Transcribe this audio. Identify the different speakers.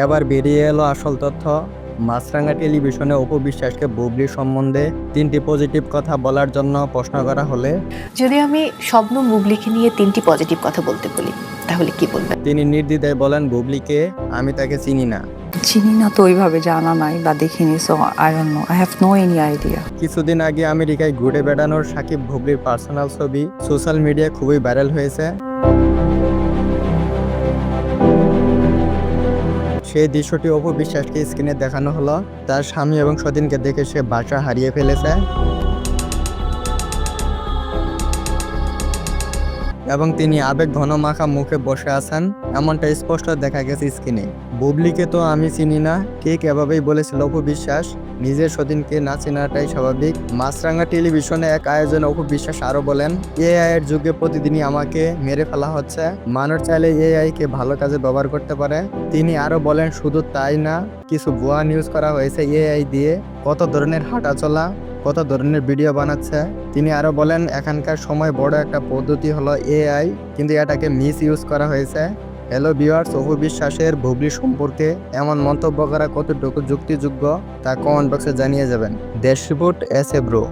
Speaker 1: এবার বেরিয়ে এলো আসল তথ্য। মাছরাঙ্গা টেলিভিশনে অপু বিশ্বাসকে বুবলি সম্বন্ধে তিনটি পজিটিভ কথা বলার জন্য প্রশ্ন করা হলে
Speaker 2: যদি আমি স্বপ্ন বুবলিকে নিয়ে তিনটি পজিটিভ কথা বলতে বলি তাহলে কি বলবেন?
Speaker 1: তিনি নির্দ্বিধায় বলেন বুবলিকে আমি তাকে চিনি না।
Speaker 3: চিনি না তো ওইভাবে জানা নাই বা দেখিনি so I don't know I have no any idea
Speaker 1: কিছুদিন আগে আমেরিকায় ঘুরে বেড়ানোর সাকিব বুবলির পার্সোনাল ছবি সোশ্যাল মিডিয়ায় খুবই ভাইরাল হয়েছে। সেই দৃশ্যটি অপু বিশ্বাসকে স্ক্রিনে দেখানো হলো। তার স্বামী এবং সতীনকে দেখে সে বাসা হারিয়ে ফেলেছে। এবং তিনি আবেগ ঘন মাখা মুখে বসে আছেন, এমনটা স্পষ্ট দেখা গেছে স্ক্রিনে। বুবলিকে তো আমি চিনি না, ঠিক এভাবেই বলেছিল অপু বিশ্বাস। নিজের সতীনকে না চেনাটাই স্বাভাবিক। মাছরাঙ্গা টেলিভিশনে এক আয়োজনে অপু বিশ্বাস আরও বলেন এআই এর যুগে প্রতিদিনই আমাকে মেরে ফেলা হচ্ছে। মানুষ চাইলে এআই কে ভালো কাজে ব্যবহার করতে পারে। তিনি আরও বলেন, শুধু তাই না, কিছু ভুয়া নিউজ করা হয়েছে এআই দিয়ে। কত ধরনের হাঁটা চলা কত ধরনের ভিডিও বানাচ্ছে। তিনি আরও বলেন, এখানকার সময় বড় একটা পদ্ধতি হলো এআই, কিন্তু এটাকে মিস ইউজ করা হয়েছে। হ্যালো ভিউয়ার্স অপু বিশ্বাসের ভুবলি সম্পর্কে এমন মন্তব্য করা কতটুকু যুক্তিযোগ্য তা কমেন্ট বক্সে জানিয়ে যাবেন। দেশ রিপোর্ট এস এ ব্রো